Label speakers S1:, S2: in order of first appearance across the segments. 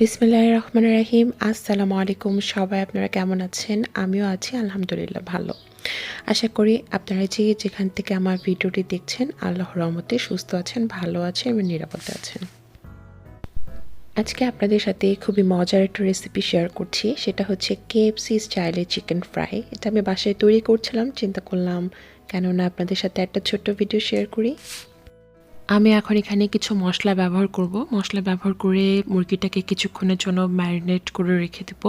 S1: বিসমিল্লাহ রহমান রাহিম আসসালামু আলাইকুম সবাই, আপনারা কেমন আছেন? আমিও আছি, আলহামদুলিল্লাহ, ভালো। আশা করি আপনারা যে যেখান থেকে আমার ভিডিওটি দেখছেন আল্লাহ রহমতে সুস্থ আছেন, ভালো আছেন এবং নিরাপদে আছেন। আজকে আপনাদের সাথে খুবই মজার একটা রেসিপি শেয়ার করছি। সেটা হচ্ছে কেএফসি স্টাইলে চিকেন ফ্রাই এটা আমি বাসায় তৈরি করছিলাম, চিন্তা করলাম কেননা আপনাদের সাথে একটা ছোট্ট ভিডিও শেয়ার করি। আমি এখন এখানে কিছু মশলা ব্যবহার করব। মশলা ব্যবহার করে মুরগিটাকে কিছুক্ষণের জন্য ম্যারিনেট করে রেখে দেব।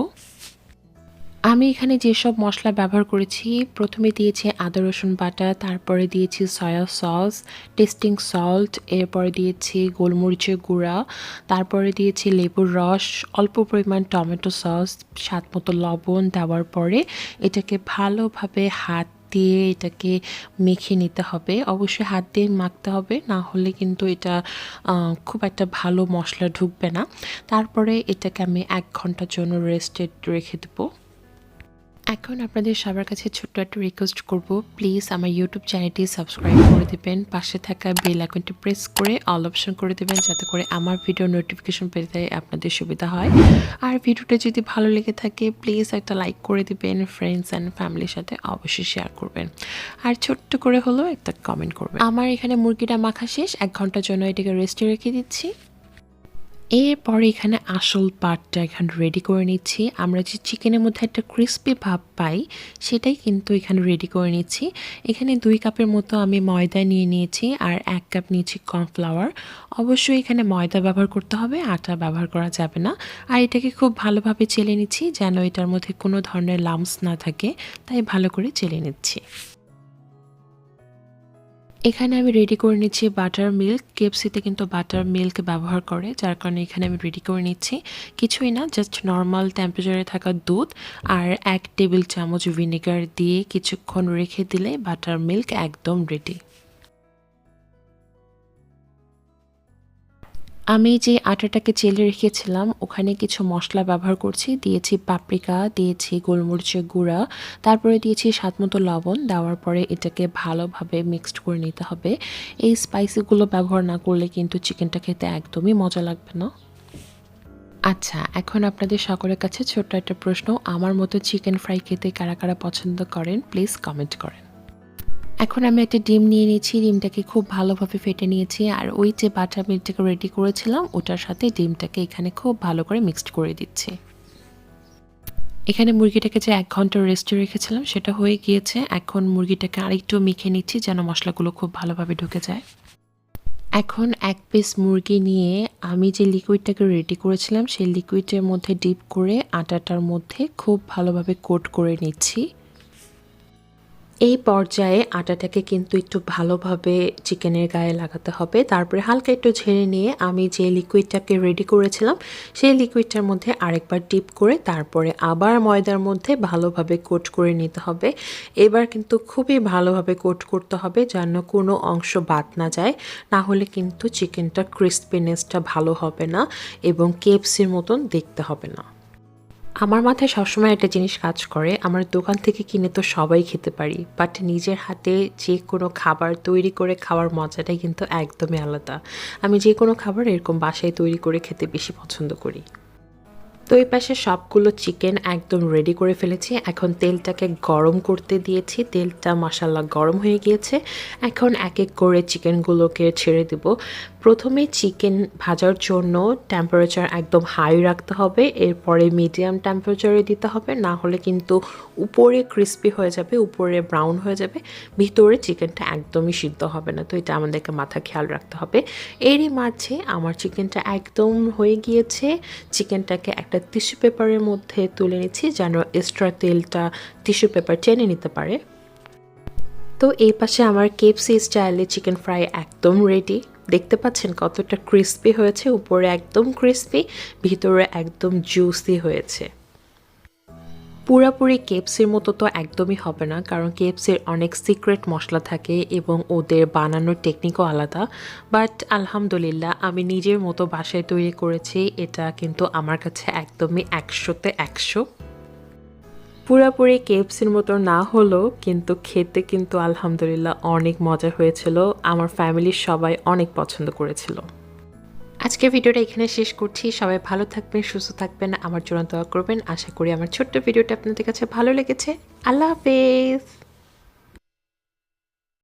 S1: আমি এখানে যেসব মশলা ব্যবহার করেছি, প্রথমে দিয়েছি আদা, রসুন বাটা, তারপরে দিয়েছি সয়া সস, টেস্টিং সল্ট, এরপরে দিয়েছি গোলমরিচের গুঁড়া, তারপরে দিয়েছি লেবুর রস, অল্প পরিমাণ টমেটো সস স্বাদ মতো লবণ দেওয়ার পরে এটাকে ভালোভাবে হাত দিয়ে এটাকে মেখে নিতে হবে। অবশ্যই হাত দিয়ে মাখতে হবে, না হলে কিন্তু এটা খুব একটা ভালো মশলা ঢুকবে না। তারপরে এটাকে আমি এক ঘণ্টার জন্য রেস্টেড রেখে দেবো। এখন আপনাদের সবার কাছে ছোট্ট একটা রিকোয়েস্ট করব। প্লিজ আমার ইউটিউব চ্যানেলটি সাবস্ক্রাইব করে দেবেন। পাশে থাকা বেল আইকনটি প্রেস করে অল অপশন করে দেবেন, যাতে করে আমার ভিডিও নোটিফিকেশন পেতে আপনাদের সুবিধা হয়। আর ভিডিওটা যদি ভালো লেগে থাকে প্লিজ একটা লাইক করে দেবেন ফ্রেন্ডস অ্যান্ড ফ্যামিলির সাথে অবশ্যই শেয়ার করবেন। আর ছোট্ট করে হলেও একটা কমেন্ট করবেন। আমার এখানে মুরগিটা মাখা শেষ, এক ঘণ্টার জন্য এটাকে রেস্টে রেখে দিচ্ছি। এরপরে এখানে আসল পার্টটা এখানে রেডি করে নিচ্ছি। আমরা যে চিকেনের মধ্যে একটা ক্রিস্পি ভাব পাই, সেটাই কিন্তু এখানে রেডি করে নিচ্ছি। এখানে দুই কাপের মতো আমি ময়দা নিয়ে নিয়েছি আর এক কাপ নিয়েছি কর্নফ্লাওয়ার অবশ্যই এখানে ময়দা ব্যবহার করতে হবে, আটা ব্যবহার করা যাবে না। আর এটাকে খুব ভালোভাবে চেলে নিচ্ছি যেন এটার মধ্যে কোনো ধরনের লামস না থাকে, তাই ভালো করে চেলে নিচ্ছি। এখানে আমি রেডি করে নিচ্ছি বাটার মিল্ক কেপসিতে কিন্তু বাটার মিল্ক ব্যবহার করে, যার কারণে এখানে আমি রেডি করে নিচ্ছি। কিছুই না জাস্ট নর্মাল টেম্পারেচারে থাকা দুধ আর এক টেবিল চামচ ভিনেগার দিয়ে কিছুক্ষণ রেখে দিলে বাটার মিল্ক একদম রেডি আমি যে আটাটাকে চেলে রেখেছিলাম, ওখানে কিছু মশলা ব্যবহার করছি। দিয়েছি পাপরিকা, দিয়েছি গোলমরিচের গুঁড়া, তারপরে দিয়েছি স্বাদ মতো লবণ। দেওয়ার পরে এটাকে ভালোভাবে মিক্সড করে নিতে হবে। এই স্পাইসিগুলো ব্যবহার না করলে কিন্তু চিকেনটা খেতে একদমই মজা লাগবে না। আচ্ছা এখন আপনাদের সকলের কাছে ছোট্ট একটা প্রশ্ন। আমার মতো চিকেন ফ্রাই খেতে কারা কারা পছন্দ করেন? প্লিজ কমেন্ট করেন। এখন আমি একটা ডিম নিয়ে নিয়েছি, ডিমটাকে খুব ভালোভাবে ফেটে নিয়েছি আর ওই যে বাটার মিল্কটাকে রেডি করেছিলাম, ওটার সাথে ডিমটাকে এখানে খুব ভালো করে মিক্সড করে দিচ্ছি। এখানে মুরগিটাকে যে এক ঘণ্টা রেস্টে রেখেছিলাম, সেটা হয়ে গিয়েছে। এখন মুরগিটাকে আরেকটু মেখে নিচ্ছি যেন মশলাগুলো খুব ভালোভাবে ঢুকে যায়। এখন এক পিস মুরগি নিয়ে আমি যে লিকুইডটাকে রেডি করেছিলাম, সেই লিকুইডের মধ্যে ডিপ করে আটাটার মধ্যে খুব ভালোভাবে কোট করে নিচ্ছি। এই পর্যায়ে আটাটাকে কিন্তু একটু ভালোভাবে চিকেনের গায়ে লাগাতে হবে। তারপরে হালকা একটু ঝেড়ে নিয়ে আমি যে লিকুইডটাকে রেডি করেছিলাম, সেই লিকুইডটার মধ্যে আরেকবার ডিপ করে তারপরে আবার ময়দার মধ্যে ভালোভাবে কোট করে নিতে হবে। এবার কিন্তু খুবই ভালোভাবে কোট করতে হবে যেন কোনো অংশ বাদ না যায়, না হলে কিন্তু চিকেনটা ক্রিস্পিনেসটা ভালো হবে না এবং কেপসির মতন দেখতে হবে না। আমার মাথায় সবসময় একটা জিনিস কাজ করে, আমার দোকান থেকে কিনে তো সবাই খেতে পারি বাট নিজের হাতে যে কোনো খাবার তৈরি করে খাওয়ার মজাটাই কিন্তু একদমই আলাদা। আমি যে কোনো খাবার এরকম বাসায় তৈরি করে খেতে বেশি পছন্দ করি। তো এই পাশে সবগুলো চিকেন একদম রেডি করে ফেলেছি, এখন তেলটাকে গরম করতে দিয়েছি, তেলটা মশালা গরম হয়ে গিয়েছে, এখন এক এক করে চিকেনগুলোকে ছেড়ে দেব। প্রথমে চিকেন ভাজার জন্য টেম্পারেচার একদম হাই রাখতে হবে, এরপরে মিডিয়াম টেম্পারেচারে দিতে হবে, না হলে কিন্তু উপরে ক্রিস্পি হয়ে যাবে, উপরে ব্রাউন হয়ে যাবে, ভিতরে চিকেনটা একদমই সিদ্ধ হবে না। তো এটা আমাদেরকে মাথা খেয়াল রাখতে হবে। এরই মাঝে আমার চিকেনটা একদম হয়ে গিয়েছে চিকেনটাকে একটা টিস্যু পেপারের মধ্যে তুলে নিচ্ছি, যেন এক্সট্রা তেলটা টিস্যু পেপার টেনে নিতে পারে। তো এই পাশে আমার কেপসি স্টাইলে চিকেন ফ্রাই একদম রেডি দেখতে পাচ্ছেন কতটা ক্রিস্পি হয়েছে, উপরে একদম ক্রিস্পি ভিতরে একদম জুসি হয়েছে। পুরাপুরি কেপসির মতো তো একদমই হবে না, কারণ কেপসির অনেক সিক্রেট মশলা থাকে এবং ওদের বানানোর টেকনিকও আলাদা। বাট আলহামদুলিল্লাহ, আমি নিজের মতো বাসায় তৈরি করেছি, এটা কিন্তু আমার কাছে একদমই একশোতে একশো। পুরাপুরি কেপসির মতো না হলেও কিন্তু খেতে কিন্তু আলহামদুলিল্লাহ অনেক মজা হয়েছিল। আমার ফ্যামিলির সবাই অনেক পছন্দ করেছিল। আজকে ভিডিওটা এখানে শেষ করছি। সবাই ভালো থাকবেন, সুস্থ থাকবেন, আমার জন্য দোয়া করবেন। আশা করি আমার ছোট্ট ভিডিওটা আপনাদের কাছে ভালো লেগেছে। আল্লাহ হাফেজ।